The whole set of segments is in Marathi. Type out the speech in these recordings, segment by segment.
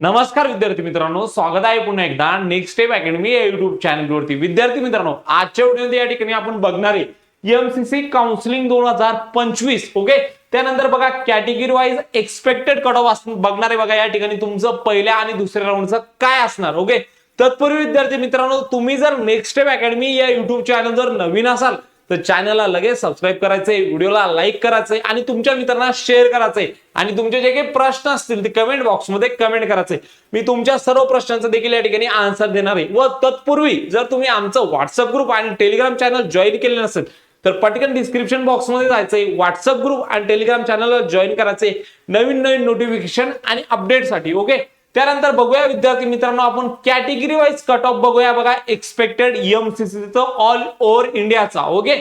नमस्कार विद्यार्थी मित्रांनो स्वागत आहे पुन्हा एकदा नेक्स्ट स्टेप अकॅडमी या युट्यूब चॅनलवरती विद्यार्थी मित्रांनो आजच्या व्हिडिओमध्ये या ठिकाणी आपण बघणार आहे एमसीसी काउन्सिलिंग दोन हजार पंचवीस ओके त्यानंतर बघा category wise expected cut off बघणार आहे बघा या ठिकाणी तुमचं पहिल्या आणि दुसऱ्या राऊंडचं काय असणार ओके तत्पूर्वी विद्यार्थी मित्रांनो तुम्ही जर नेक्स्ट स्टेप अकॅडमी या युट्यूब चॅनल जर नवीन असाल तर चॅनलला लगेच सबस्क्राईब करायचंय व्हिडिओला लाईक करायचंय आणि तुमच्या मित्रांना शेअर करायचंय. आणि तुमचे जे काही प्रश्न असतील ते कमेंट बॉक्समध्ये कमेंट करायचे मी तुमच्या सर्व प्रश्नांचं देखील या ठिकाणी आन्सर देणार आहे. व तत्पूर्वी जर तुम्ही आमचं व्हॉट्सअप ग्रुप आणि टेलिग्राम चॅनल जॉईन केले नसेल तर पटकन डिस्क्रिप्शन बॉक्समध्ये जायचंय. व्हॉट्सअप ग्रुप आणि टेलिग्राम चॅनलला जॉईन करायचे नवीन नवीन नोटिफिकेशन आणि अपडेटसाठी ओके त्यानंतर बघूया विद्यार्थी मित्रांनो आपण कॅटेगरी वाईज कट ऑफ बघूया. बघा एक्सपेक्टेड एमसीसीचं ऑल ओव्हर इंडियाचा ओके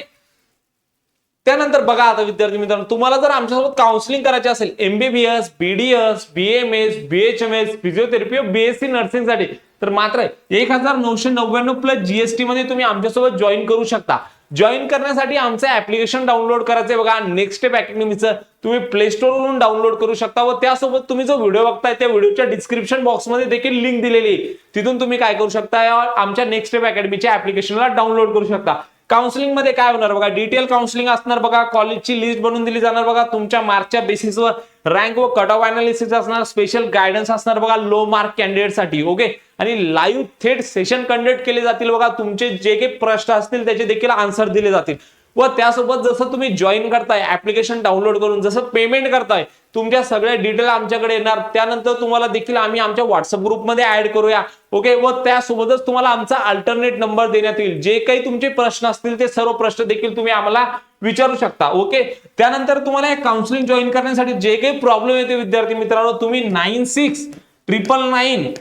त्यानंतर बघा आता विद्यार्थी मित्रांनो तुम्हाला जर आमच्यासोबत काउन्सिलिंग करायचे असेल MBBS BDS BMS BHMS physiotherapy BSc नर्सिंगसाठी तर मात्र एक हजार नऊशे नव्याण्णव प्लस जीएसटी मध्ये तुम्ही आमच्यासोबत जॉईन करू शकता. जॉईन करण्यासाठी आमचं ऍप्लिकेशन डाउनलोड करायचंय बघा. नेक्स्ट स्टेप अकॅडमीचं तुम्ही प्ले वरून डाउनलोड करू शकता व त्यासोबत तुम्ही जो व्हिडिओ बघताय त्या व्हिडिओच्या डिस्क्रिप्शन बॉक्समध्ये देखील लिंक दिलेली आहे. तिथून तुम्ही काय करू शकता? आमच्या नेक्स्ट स्टेप अकॅडमीच्या ऍप्लिकेशनला डाउनलोड करू शकता. काउन्सिलिंगमध्ये काय होणार बघा? डिटेल काउन्सिलिंग असणार बघा. कॉलेजची लिस्ट बनवून दिली जाणार बघा. तुमच्या मार्कच्या बेसिसवर रँक व कट ऑफ अनालिसिस असणार स्पेशल गायडन्स असणार बघा लो मार्क कॅन्डिडेटसाठी ओके आणि लाईव्ह थेट सेशन कंडक्ट केले जातील बघा तुमचे जे काही प्रश्न असतील त्याचे देखील आन्सर दिले जातील. व त्यासोबत जसं तुम्ही जॉईन करताय ऍप्लिकेशन डाउनलोड करून जसं पेमेंट करताय तुमच्या सगळ्या डिटेल आमच्याकडे येणार. त्यानंतर तुम्हाला देखील आम्ही आमच्या व्हॉट्सअप ग्रुपमध्ये ऍड करूया. ओके व त्यासोबतच तुम्हाला आमचा अल्टरनेट नंबर देण्यात येईल. जे काही तुमचे प्रश्न असतील ते सर्व प्रश्न देखील तुम्ही आम्हाला विचारू शकता. ओके त्यानंतर तुम्हाला काउन्सिलिंग जॉईन करण्यासाठी जे काही प्रॉब्लेम येते विद्यार्थी मित्रांनो तुम्ही nine six triple nine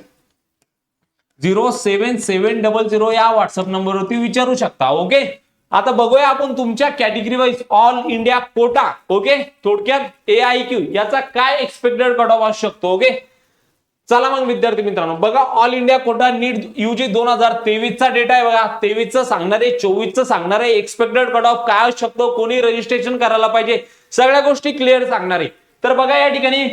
zero seven seven double zero या व्हॉट्सअप नंबरवरती विचारू शकता. ओके आता बघूया आपण तुमच्या category wise all India quota okay थोडक्यात ए आय क्यू याचा काय एक्सपेक्टेड कट ऑफ असू शकतो ओके चला मग विद्यार्थी मित्रांनो बघा all India quota NEET UG दोन हजार तेवीसचा डेटा आहे बघा. तेवीसचं सांगणार आहे चोवीसचं सांगणार आहे. एक्सपेक्टेड कट ऑफ काय असू शकतो? कोणी रजिस्ट्रेशन करायला पाहिजे? सगळ्या गोष्टी क्लिअर सांगणार आहे. तर बघा या ठिकाणी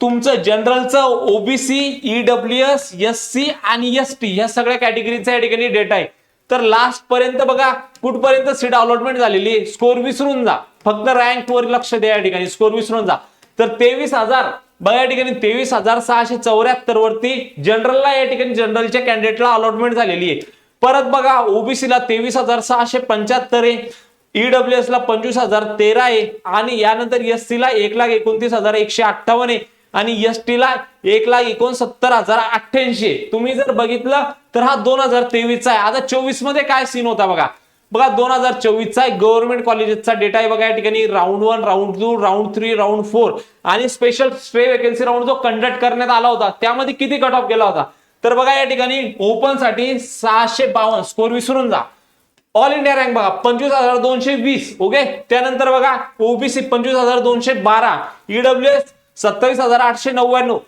तुमचं जनरलचं OBC E W S S C आणि एस टी या सगळ्या कॅटेगरीचा या ठिकाणी डेटा आहे. तर लास्ट पर्यंत बघा कुठपर्यंत सीट अलॉटमेंट झालेली आहे स्कोर विसरून जा. फक्त रँक वर लक्ष द्या या ठिकाणी स्कोर विसरून जा. तर तेवीस हजार बघा या ठिकाणी तेवीस हजार सहाशे चौऱ्याहत्तर वरती जनरलला या ठिकाणी जनरलच्या कॅन्डिडेटला अलॉटमेंट झालेली आहे. परत बघा ओबीसीला तेवीस हजार सहाशे पंच्याहत्तर आहे. ईडब्ल्यू एस ला पंचवीस हजार तेरा आहे. आणि यानंतर एस सी ला एक लाख एकोणतीस हजार एकशे अठ्ठावन्न आहे. आणि एस टी ला एक लाख एकोणसत्तर हजार अठ्ठ्याऐंशी. तुम्ही जर बघितलं तर हा दोन हजार तेवीसचा आहे. आता चोवीसमध्ये काय सीन होता बघा. बघा दोन हजार चोवीसचा गव्हर्नमेंट कॉलेजेसचा डेटा आहे बघा या ठिकाणी. Round one round two round three round four आणि स्पेशल स्टे वेकन्सी राऊंड जो कंडक्ट करण्यात आला होता त्यामध्ये किती कट ऑफ गेला होता? तर बघा या ठिकाणी ओपनसाठी सहाशे बावन्न. स्कोर विसरून जा. ऑल इंडिया रँक बघा. पंचवीस हजार दोनशे वीस. ओके त्यानंतर बघा ओबीसी पंचवीस हजार दोनशे बारा. ईडब्ल्यू एस सत्तावीस हजार आठशे नव्याण्णव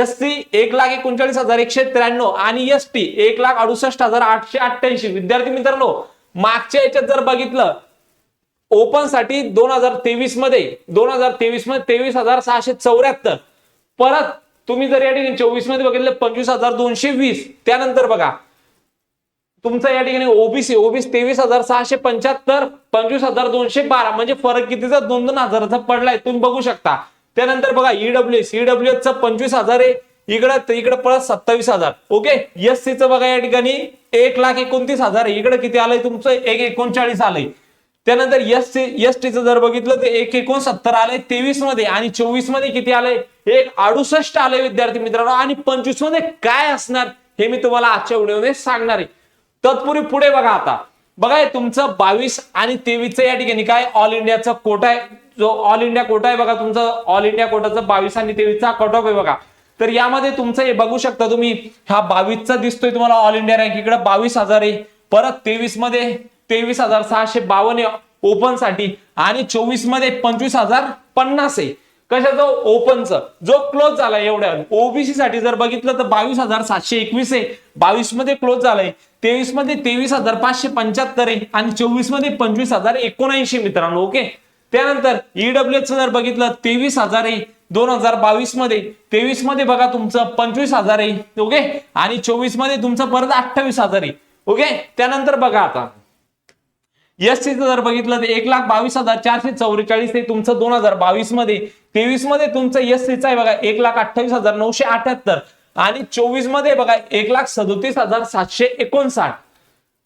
एस सी एक लाख एकोणचाळीस हजार एकशे त्र्याण्णव आणि एस टी एक लाख अडुसष्ट हजार आठशे अठ्ठ्याऐंशी. विद्यार्थी मित्रांनो मागच्या याच्यात जर बघितलं ओपनसाठी दोन हजार तेवीसमध्ये दोन हजार तेवीसमध्ये तेवीस हजार सहाशे चौऱ्याहत्तर. परत तुम्ही जर या ठिकाणी चोवीसमध्ये बघितलं पंचवीस हजार दोनशे वीस. त्यानंतर बघा तुमचं या ठिकाणी ओबीसी ओबीसी तेवीस हजार सहाशे पंच्याहत्तर पंचवीस हजार दोनशे बारा. म्हणजे फरक कितीचा दोन दोन हजाराचा पडलाय तुम्ही बघू शकता. त्यानंतर बघा ईडब्ल्यू एस ईडब्ल्यू एस पंचवीस हजार आहे. इकडं इकडं परत सत्तावीस हजार. ओके? एस सीचं बघा या ठिकाणी एक लाख एकोणतीस हजार आहे. इकडं किती आलंय तुमचं? एक एकोणचाळीस आलंय. त्यानंतर एस सी एस टीचं जर बघितलं तर एक एकोणसत्तर आलंय तेवीसमध्ये आणि चोवीसमध्ये किती आलंय? एक अडुसष्ट आलंय विद्यार्थी मित्रांनो. आणि पंचवीसमध्ये काय असणार हे मी तुम्हाला आजच्या व्हिडिओमध्ये सांगणार आहे. तत्पूर्वी पुढे बघा आता. बघा तुमचं बावीस आणि तेवीसचं या ठिकाणी काय? ऑल इंडियाचा कोटा आहे. जो ऑल इंडिया कोटा आहे बघा तुमचं ऑल इंडिया कोटाचं बावीस आणि तेवीसचा कट ऑफ आहे बघा. तर यामध्ये तुमचं हे बघू शकता तुम्ही हा बावीसचा दिसतोय तुम्हाला ऑल इंडिया रँक इकडे बावीस हजार आहे. परत तेवीसमध्ये तेवीस हजार सहाशे बावन्न ओपनसाठी. आणि चोवीसमध्ये पंचवीस हजार पन्नास आहे. कशाचं? ओपनचं. जो क्लोज झाला एवढ्या. ओबीसी साठी जर बघितलं तर बावीस हजार सातशे एकवीस आहे. बावीसमध्ये क्लोज झालाय. तेवीसमध्ये तेवीस हजार पाचशे पंच्याहत्तर आहे. आणि चोवीसमध्ये पंचवीस हजार एकोणऐंशी मित्रांनो ओके? त्यानंतर ईडब्ल्यू जर बघितलं तेवीस हजार आहे. दोन हजार बावीसमध्ये तेवीसमध्ये बघा तुमचं पंचवीस हजार आहे. ओके? आणि चोवीसमध्ये तुमचं परत अठ्ठावीस हजार आहे. ओके? त्यानंतर बघा आता. एसटीचं जर बघितलं तर एक लाख बावीस हजार चारशे चौवेचाळीस ते तुमचं दोन हजार बावीसमध्ये तेवीसमध्ये तुमचं एसटीचं आहे बघा एक लाख अठ्ठावीस हजार नऊशे अठ्याहत्तर आणि चोवीसमध्ये बघा एक लाख सदोतीस हजार सातशे एकोणसाठ.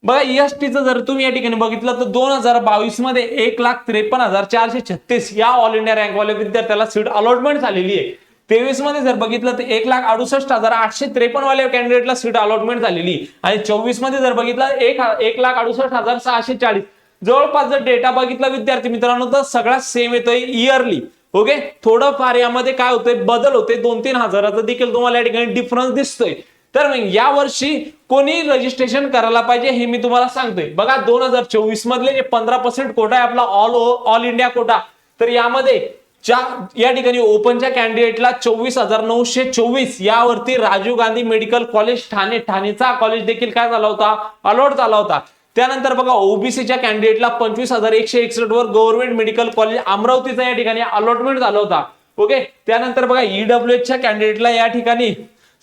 बघा एसटीचं जर तुम्ही या ठिकाणी बघितलं तर दोन हजार बावीसमध्ये एक लाख त्रेपन्न हजार चारशे छत्तीस या ऑल इंडिया रँकवाल्या विद्यार्थ्याला सीट अलॉटमेंट झालेली आहे. तेवीसमध्ये जर बघितलं तर एक लाख अडुसष्ट हजार आठशे त्रेपन्न वाल्या कॅन्डिडेटला सीट अलॉटमेंट झालेली आणि चोवीसमध्ये जर बघितलं एक लाख अडुसष्ट हजार सहाशे चाळीस. जवळपास जर डेटा बघितला विद्यार्थी मित्रांनो तर सगळा सेम येतोय इयरली ओके थोडंफार यामध्ये काय होतंय? बदल होते दोन तीन हजाराचा देखील तुम्हाला या ठिकाणी डिफरन्स दिसतोय. तर या वर्षी कोणी रजिस्ट्रेशन करायला पाहिजे हे मी तुम्हाला सांगतोय. बघा दोन हजार चोवीस मधले जे पंधरा पर्सेंट कोटा आहे आपला ऑल ऑल इंडिया कोटा तर यामध्ये च्या या ठिकाणी ओपनच्या कॅन्डिडेटला चोवीस हजार नऊशे चोवीस. यावरती राजीव गांधी मेडिकल कॉलेज ठाणे. ठाणेचा कॉलेज देखील काय झाला होता? अलॉट झाला होता. त्यानंतर बघा ओबीसीच्या कॅन्डिडेटला पंचवीस हजार एकशे एकसष्ट वर गव्हर्नमेंट मेडिकल कॉलेज अमरावतीचा या ठिकाणी अलॉटमेंट झाला होता. ओके त्यानंतर बघा ईडब्ल्यू च्या कॅन्डिडेटला या ठिकाणी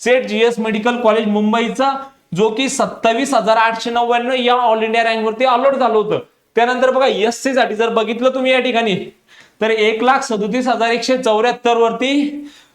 सेट जीएस मेडिकल कॉलेज मुंबईचा जो की सत्तावीस हजार आठशे नव्याण्णव या ऑल इंडिया रँक वरती अलॉट झालं होतं. त्यानंतर बघा एस सी साठी जर बघितलं तुम्ही या ठिकाणी तर एक लाख सदोतीस हजार एकशे चौऱ्याहत्तर वरती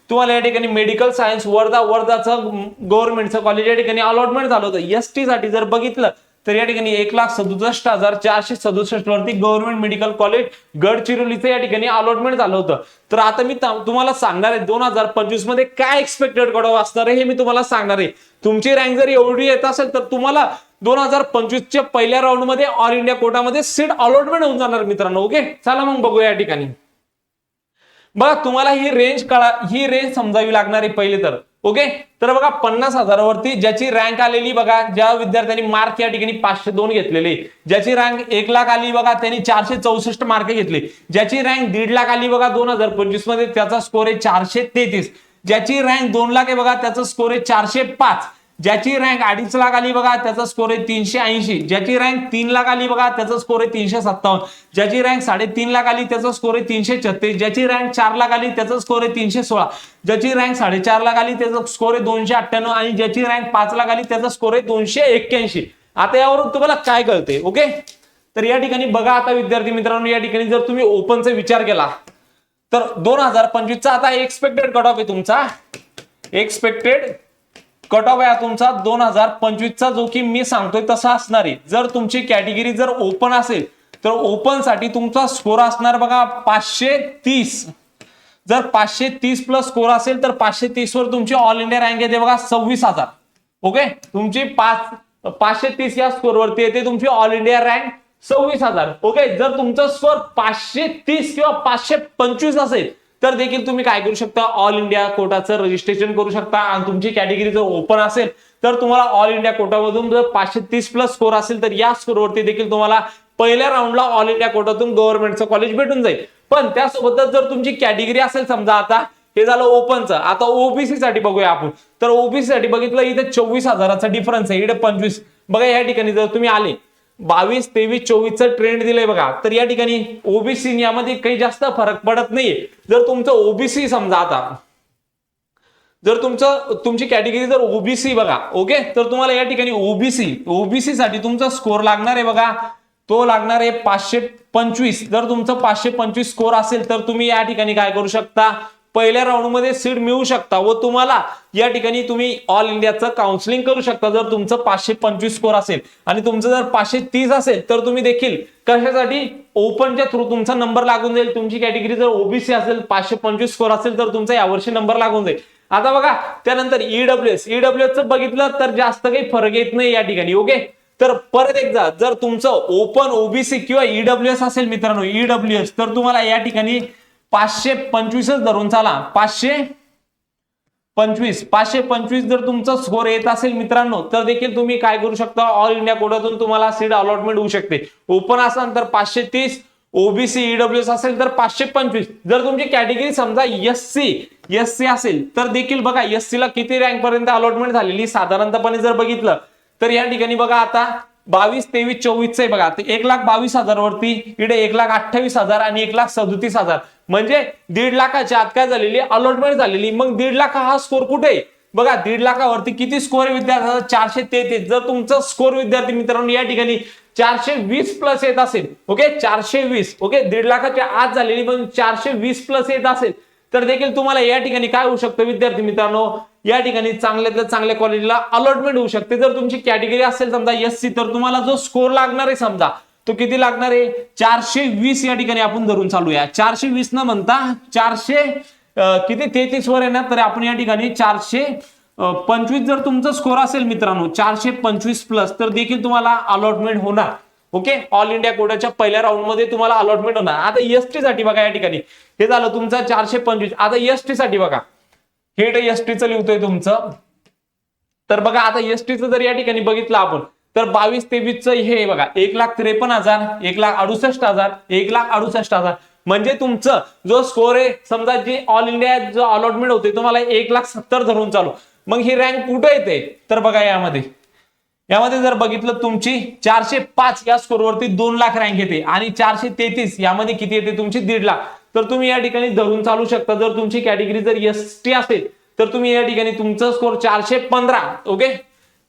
तुम्हाला या ठिकाणी मेडिकल सायन्स वर्धा वर्धाचं गव्हर्नमेंटचं कॉलेज या ठिकाणी अलॉटमेंट झालं होतं. एस टी साठी जर बघितलं तर या ठिकाणी एक लाख सदुसष्ट हजार चारशे सदुसष्ट वरती गव्हर्नमेंट मेडिकल कॉलेज गडचिरोलीचं या ठिकाणी अलॉटमेंट झालं होतं. तर आता मी तुम्हाला सांगणार आहे दोन हजार पंचवीसमध्ये काय एक्सपेक्टेड कडव असणार आहे हे मी तुम्हाला सांगणार आहे. तुमची रँक जर एवढी येत असेल तर तुम्हाला दोन हजार पंचवीसच्या पहिल्या राऊंडमध्ये ऑल इंडिया कोटामध्ये सीट अलॉटमेंट होऊन जाणार मित्रांनो ओके चला मग बघूया या ठिकाणी. बघा तुम्हाला ही रेंज कळा ही रेंज समजावी लागणार आहे पहिले तर. ओके? तर बघा पन्नास हजारावरती ज्याची रँक आलेली बघा ज्या विद्यार्थ्यांनी मार्क या ठिकाणी पाचशे दोन घेतलेले ज्याची रँक एक लाख आली बघा त्यांनी चारशे चौसष्ट मार्क घेतले. ज्याची रँक दीड लाख आली बघा दोन हजार पंचवीसमध्ये त्याचा स्कोर आहे चारशे तेहतीस. ज्याची रँक दोन लाख आहे बघा त्याचा स्कोर आहे चारशे पाच. ज्याची रँक अडीच लाख आली बघा त्याचा स्कोर आहे तीनशे ऐंशी. ज्याची रँक तीन लाख आली बघा त्याचा स्कोर आहे तीनशे सत्तावन्न. ज्याची रँक साडेतीन लाख आली त्याचा स्कोर आहे तीनशे छत्तीस. ज्याची रँक चार लाख आली त्याचा स्कोर आहे तीनशे सोळा. ज्याची रँक साडेचार लाख आली त्याचा स्कोर आहे दोनशे अठ्ठ्याण्णव. आणि ज्याची रँक पाच लाख आली त्याचा स्कोर आहे दोनशे एक्क्याऐंशी. आता यावरून तुम्हाला काय कळते ओके तर या ठिकाणी बघा आता विद्यार्थी मित्रांनो या ठिकाणी जर तुम्ही ओपनचा विचार केला तर दोन हजार पंचवीसचा आता एक्सपेक्टेड कट ऑफ आहे तुमचा. एक्सपेक्टेड कट ऑफ आहे तुमचा दोन हजार पंचवीसचा जो की मी सांगतोय तसा असणार. आहे जर तुमची कॅटेगरी जर ओपन असेल तर ओपनसाठी तुमचा स्कोर असणार बघा पाचशे तीस. जर पाचशे तीस प्लस स्कोर असेल तर पाचशे तीस वर तुमची ऑल इंडिया रँक येते बघा सव्वीस हजार. ओके तुमची पाच पाचशे तीस या स्कोर वरती येते तुमची ऑल इंडिया रँक सव्वीस हजार. ओके जर तुमचा स्कोर पाचशे तीस किंवा पाचशे पंचवीस असेल तर देखील तुम्ही काय करू शकता? ऑल इंडिया कोटाचं रजिस्ट्रेशन करू शकता. आणि तुमची कॅटेगरी जर ओपन असेल तर तुम्हाला ऑल इंडिया कोटामधून जर पाचशे तीस प्लस स्कोर असेल तर या स्कोरवरती देखील तुम्हाला पहिल्या राऊंडला ऑल इंडिया कोटातून गव्हर्नमेंटचं कॉलेज भेटून जाईल. पण त्यासोबतच जर तुमची कॅटेगरी असेल समजा आता हे झालं ओपनचं आता ओबीसी साठी बघूया आपण. तर ओबीसी साठी बघितलं इथे चोवीस हजाराचा डिफरन्स आहे. इथे पंचवीस. बघा या ठिकाणी जर तुम्ही आले बावीस तेवीस चोवीसचं ट्रेंड दिलंय बघा. तर या ठिकाणी ओबीसी यामध्ये काही जास्त फरक पडत नाहीये. जर तुमचं ओबीसी समजा आता जर तुमचं तुमची कॅटेगरी जर ओबीसी बघा ओके तर तुम्हाला या ठिकाणी ओबीसी ओबीसी साठी तुमचा स्कोर लागणार आहे बघा. तो लागणार आहे पाचशे पंचवीस. जर तुमचं पाचशे पंचवीस स्कोर असेल तर तुम्ही या ठिकाणी काय करू शकता? पहिल्या राऊंडमध्ये सीट मिळू शकता व तुम्हाला या ठिकाणी तुम्ही ऑल इंडियाचं काउन्सिलिंग करू शकता. जर तुमचं पाचशे पंचवीस स्कोर असेल आणि तुमचं जर पाचशे तीस असेल तर तुम्ही देखील कशासाठी? ओपनच्या थ्रू तुमचा नंबर लागून जाईल. तुमची कॅटेगरी जर ओबीसी असेल पाचशे पंचवीस स्कोर असेल तर तुमचा यावर्षी नंबर लागून जाईल. आता बघा त्यानंतर ईडब्ल्यू एस ईडब्ल्यू एस बघितलं तर जास्त काही फरक येत नाही या ठिकाणी ओके तर परत एकदा जर तुमचं ओपन ओबीसी किंवा ईडब्ल्यू एस असेल मित्रांनो ईडब्ल्यू एस तर तुम्हाला या ठिकाणी पाचशे पंचवीसच धरून चाला. पाचशे पंचवीस. पाचशे पंचवीस जर तुमचा स्कोर येत असेल मित्रांनो तर देखील तुम्ही काय करू शकता? ऑल इंडिया कोटातून तुम्हाला सीट अलॉटमेंट होऊ शकते. ओपन असाल तर पाचशे तीस. ओबीसी ईडब्ल्यूएस असेल तर पाचशे पंचवीस. जर तुमची कॅटेगरी समजा एस सी एस सी असेल तर देखील बघा एस सी ला किती रँक पर्यंत अलॉटमेंट झालेली? साधारणतपणे जर बघितलं तर या ठिकाणी बघा आता बावीस तेवीस चोवीस आहे बघा ते एक लाख बावीस हजार वरती इकडे एक लाख अठ्ठावीस हजार आणि एक लाख सदतीस हजार. म्हणजे दीड लाखाच्या आत काय झालेली? अलॉटमेंट झालेली. मग दीड लाख हा स्कोर कुठे आहे? बघा दीड लाखावरती किती स्कोर आहे चारशे तेहतीस. जर तुमचा स्कोर विद्यार्थी मित्रांनो या ठिकाणी चारशे वीस प्लस येत असेल ओके चारशे वीस ओके दीड लाखाच्या आत झालेली पण चारशे वीस प्लस येत असेल. तर देखील तुम्हाला या ठिकाणी काय होऊ शकतं विद्यार्थी मित्रांनो? या ठिकाणी चांगल्यातल्या चांगल्या कॉलेजला अलॉटमेंट होऊ शकते. जर तुमची कॅटेगरी असेल समजा एस सी तर तुम्हाला जो स्कोर लागणार आहे समजा तो किती लागणार आहे? चारशे वीस या ठिकाणी आपण धरून चालूया. चारशे वीस न म्हणता चारशे किती? तेहतीस वर येणार तर आपण या ठिकाणी चारशे पंचवीस जर तुमचा स्कोर असेल मित्रांनो चारशे पंचवीस प्लस तर देखील तुम्हाला अलॉटमेंट होणार. ओके ऑल इंडिया कोटाच्या पहिल्या राऊंडमध्ये तुम्हाला अलॉटमेंट होणार. आता एस टी साठी बघा या ठिकाणी. हे झालं तुमचं चारशे पंचवीस. आता एसटी साठी बघा. हे एसटीचं लिहितोय तुमचं. तर बघा आता एसटीचं जर या ठिकाणी बघितलं आपण तर बावीस तेवीसचं हे बघा. एक लाख त्रेपन्न हजार एक लाख अडुसष्ट हजार एक लाख अडुसष्ट हजार. म्हणजे तुमचं जो स्कोर आहे समजा जे ऑल इंडिया जो अलॉटमेंट होते तुम्हाला एक लाख सत्तर धरून चालू. मग ही रँक कुठं येते? तर बघा यामध्ये. यामध्ये जर बघितलं तुमची चारशे पाच या स्कोरवरती दोन लाख रँक येते आणि चारशे तेहतीस यामध्ये किती येते तुमची? दीड लाख. तर तुम्ही या ठिकाणी धरून चालू शकता. जर तुमची कॅटेगरी जर एस टी असेल तर तुम्ही या ठिकाणी तुमचा स्कोर चारशे पंधरा ओके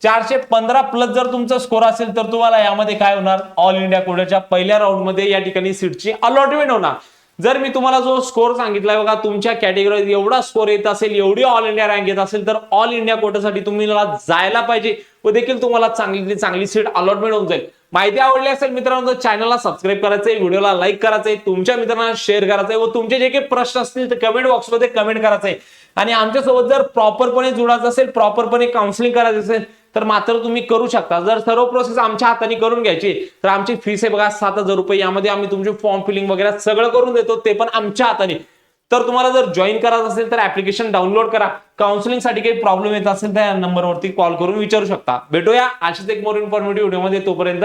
चारशे पंधरा प्लस जर तुमचा स्कोर असेल तर तुम्हाला यामध्ये काय होणार? ऑल इंडिया कोड्याच्या पहिल्या राऊंडमध्ये या ठिकाणी सीटची अलॉटमेंट होणार. जर मी तुम्हाला जो स्कोर सांगितलाय बघा तुमच्या कॅटेगरीत एवढा स्कोर येत असेल एवढी ऑल इंडिया रँक येत असेल तर ऑल इंडिया कोटासाठी तुम्ही जायला पाहिजे. व देखील तुम्हाला चांगली चांगली सीट अलॉटमेंट होऊन जाईल. माहिती आवडली असेल मित्रांनो तर चॅनलला सबस्क्राईब करायचंय व्हिडिओला लाईक करायचंय तुमच्या मित्रांना शेअर करायचंय व तुमचे जे काही प्रश्न असतील ते कमेंट बॉक्समध्ये कमेंट करायचंय. आणि आमच्यासोबत जर प्रॉपरपणे जुडायचं असेल प्रॉपरपणे काउन्सिलिंग करायचं असेल तर मात्र तुम्ही करू शकता. जर सर्व प्रोसेस आमच्या हाताने करून घ्यायची तर आमची फीस आहे बघा सात हजार रुपये. यामध्ये आम्ही तुमचे फॉर्म फिलिंग वगैरे सगळं करून देतो ते पण आमच्या हाताने. तर तुम्हाला जर जॉईन करायचं असेल तर ऍप्लिकेशन डाउनलोड करा. काउन्सिलिंगसाठी काही प्रॉब्लेम येत असेल तर या नंबरवरती कॉल करून विचारू शकता. भेटूया. अशीच एक मोर इन्फॉर्मेटिव्ह व्हिडिओमध्ये तोपर्यंत.